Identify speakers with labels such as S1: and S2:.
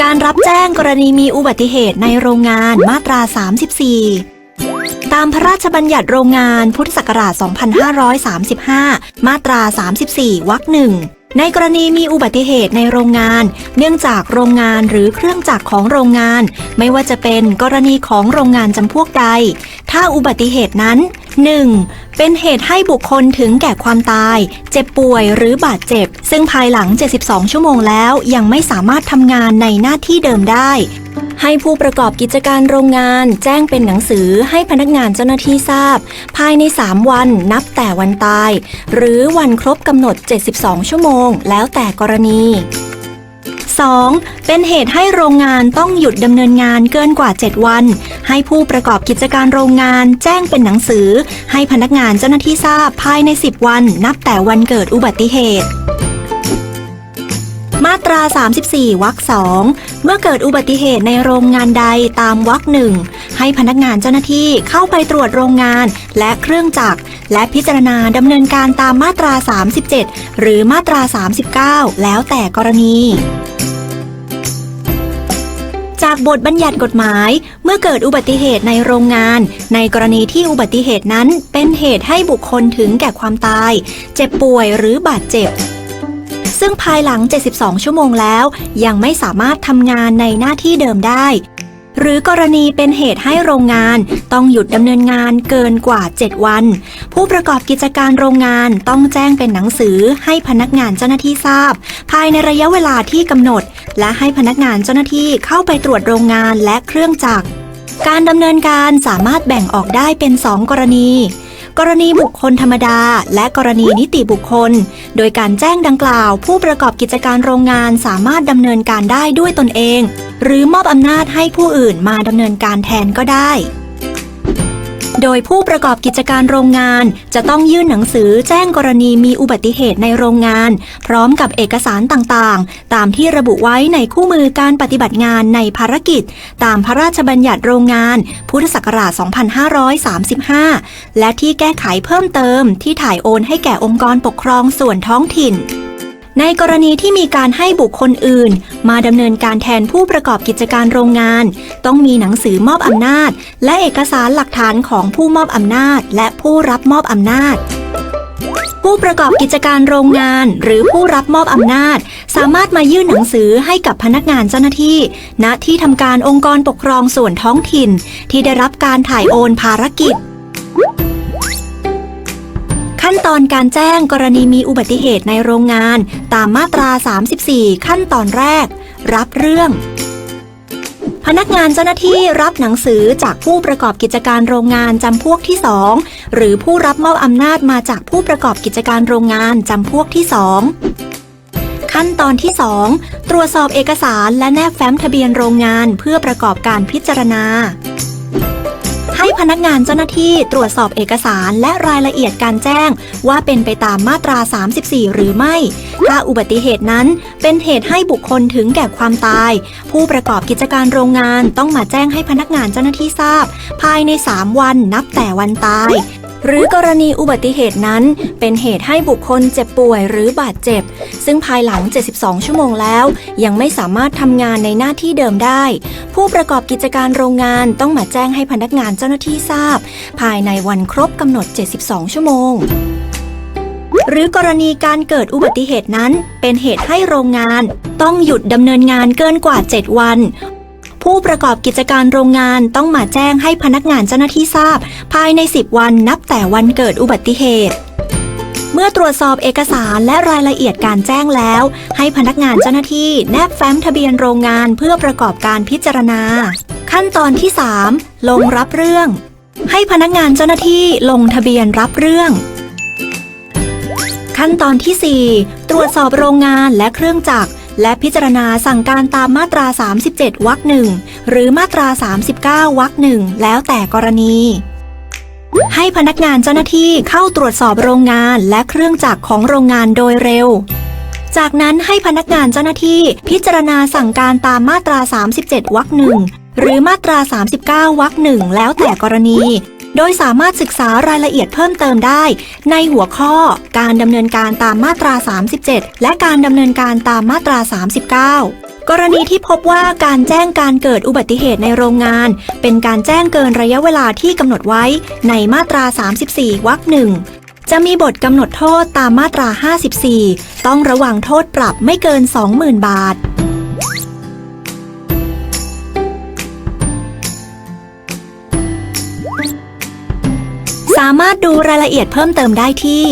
S1: การรับแจ้งกรณีมีอุบัติเหตุในโรงงานมาตรา 34 ตามพระราชบัญญัติโรงงานพุทธศักราช 2535 มาตรา 34 วรรคหนึ่งในกรณีมีอุบัติเหตุในโรงงาน เนื่องจากโรงงานหรือเครื่องจักรของโรงงาน ไม่ว่าจะเป็นกรณีของโรงงานจำพวกใด ถ้าอุบัติเหตุนั้น 1. เป็นเหตุให้บุคคลถึงแก่ความตาย เจ็บป่วยหรือบาดเจ็บ ซึ่งภายหลัง 72 ชั่วโมงแล้วยังไม่สามารถทำงานในหน้าที่เดิมได้ ให้ผู้ประกอบกิจการโรงงาน แจ้งเป็นหนังสือให้พนักงานเจ้าหน้าที่ทราบ ภายใน 3 วันนับแต่วันตาย หรือวันครบกำหนด 72 ชั่วโมง แล้วแต่กรณี 2. เป็นเหตุให้โรงงานต้องหยุดดำเนินงานเกินกว่า 7 วัน ให้ผู้ประกอบกิจการโรงงานแจ้งเป็นหนังสือ ให้พนักงานเจ้าหน้าที่ทราบภายใน 10 วัน นับแต่วันเกิดอุบัติเหตุมาตรา 34 วรรคสองเมื่อเกิดอุบัติเหตุในโรงงานใดตามวรรคหนึ่ง ให้พนักงานเจ้าหน้าที่เข้าไปตรวจโรงงานและเครื่องจักร และพิจารณาดำเนินการตามมาตรา 37 หรือมาตรา 39 แล้วแต่กรณี จากบทบัญญัติกฎหมาย เมื่อเกิดอุบัติเหตุในโรงงาน ในกรณีที่อุบัติเหตุนั้นเป็นเหตุให้บุคคลถึงแก่ความตาย เจ็บป่วยหรือบาดเจ็บ ซึ่งภายหลัง 72 ชั่วโมงแล้ว ยังไม่สามารถทำงานในหน้าที่เดิมได้ หรือกรณีเป็นเหตุให้โรงงานต้องหยุดดำเนินงานเกินกว่า 7 วัน ผู้ประกอบกิจการโรงงานต้องแจ้งเป็นหนังสือให้พนักงานเจ้าหน้าที่ทราบ ภายในระยะเวลาที่กำหนด และให้พนักงานเจ้าหน้าที่เข้าไปตรวจโรงงานและเครื่องจักรการดำเนินการสามารถแบ่งออกได้เป็น 2 กรณี กรณีบุคคลธรรมดา และกรณีนิติบุคคล โดยการแจ้งดังกล่าว ผู้ประกอบกิจการโรงงานสามารถดำเนินการได้ด้วยตนเอง หรือมอบอำนาจให้ผู้อื่นมาดำเนินการแทนก็ได้ โดยผู้ประกอบกิจการโรงงาน จะต้องยื่นหนังสือแจ้งกรณีมีอุบัติเหตุในโรงงาน พร้อมกับเอกสารต่างๆ ตามที่ระบุไว้ในคู่มือการปฏิบัติงานในภารกิจ ตามพระราชบัญญัติโรงงาน พุทธศักราช 2535 และที่แก้ไขเพิ่มเติมที่ถ่ายโอนให้แก่องค์กรปกครองส่วนท้องถิ่น ในกรณีที่มีการให้บุคคลอื่น มาดำเนินการแทนผู้ประกอบกิจการโรงงาน ต้องมีหนังสือมอบอำนาจ และเอกสารหลักฐานของผู้มอบอำนาจ และผู้รับมอบอำนาจผู้ประกอบกิจการโรงงานหรือผู้รับมอบอำนาจ สามารถมายื่นหนังสือให้กับพนักงานเจ้าหน้าที่ ณที่ทำการองค์กรปกครองส่วนท้องถิ่น ที่ได้รับการถ่ายโอนภารกิจ ขั้นตอนการแจ้งกรณีมีอุบัติเหตุในโรงงาน ตามมาตรา 34 ขั้นตอนแรก รับเรื่อง พนักงานเจ้าหน้าที่รับหนังสือจากผู้ประกอบกิจการโรงงานจำพวกที่ 2 หรือผู้รับมอบอำนาจมาจากผู้ประกอบกิจการโรงงานจำพวกที่ 2ขั้นตอนที่ 2 ตรวจสอบเอกสารและแนบแฟ้มทะเบียนโรงงานเพื่อประกอบการพิจารณา ให้พนักงานเจ้าหน้าที่ตรวจสอบเอกสารและรายละเอียดการแจ้ง ว่าเป็นไปตามมาตรา 34 หรือไม่ ถ้าอุบัติเหตุนั้นเป็นเหตุให้บุคคลถึงแก่ความตาย ผู้ประกอบกิจการโรงงานต้องมาแจ้งให้พนักงานเจ้าหน้าที่ทราบ ภายใน 3 วันนับแต่วันตาย หรือกรณีอุบัติเหตุนั้น เป็นเหตุให้บุคคลเจ็บป่วยหรือบาดเจ็บ ซึ่งภายหลัง 72 ชั่วโมงแล้ว ยังไม่สามารถทำงานในหน้าที่เดิมได้ ผู้ประกอบกิจการโรงงานต้องมาแจ้งให้พนักงานเจ้าหน้าที่ทราบ ภายในวันครบกำหนด 72 ชั่วโมงหรือกรณีการเกิดอุบัติเหตุนั้น เป็นเหตุให้โรงงาน ต้องหยุดดำเนินงานเกินกว่า 7 วัน ผู้ประกอบกิจการโรงงานต้องมาแจ้งให้พนักงานเจ้าหน้าที่ทราบ ภายใน 10 วันนับแต่วันเกิดอุบัติเหตุเมื่อตรวจสอบเอกสารและรายละเอียดการแจ้งแล้ว ให้พนักงานเจ้าหน้าที่แนบแฟ้มทะเบียนโรงงานเพื่อประกอบการพิจารณา ขั้นตอนที่ 3 ลงรับเรื่อง ให้พนักงานเจ้าหน้าที่ลงทะเบียนรับเรื่อง ขั้นตอนที่ 4 ตรวจสอบโรงงานและเครื่องจักร และพิจารณาสั่งการตามมาตรา 37 วรรคหนึ่งหรือมาตรา 39 วรรคหนึ่งแล้วแต่กรณี ให้พนักงานเจ้าหน้าที่เข้าตรวจสอบโรงงานและเครื่องจักรของโรงงานโดยเร็ว จากนั้นให้พนักงานเจ้าหน้าที่พิจารณาสั่งการตามมาตรา 37 วรรคหนึ่งหรือมาตรา 39 วรรคหนึ่งแล้วแต่กรณี โดยสามารถศึกษารายละเอียดเพิ่มเติมได้ ในหัวข้อการดำเนินการตามมาตรา 37 และการดำเนินการตามมาตรา 39กรณีที่พบว่าการแจ้งการเกิดอุบัติเหตุในโรงงาน เป็นการแจ้งเกินระยะเวลาที่กำหนดไว้ในมาตรา 34 วรรคหนึ่งจะมีบทกำหนดโทษตามมาตรา 54 ต้องระวังโทษปรับไม่เกิน 20,000 บาทามารถดูรายละเอียดเพิ่มเติมได้ที่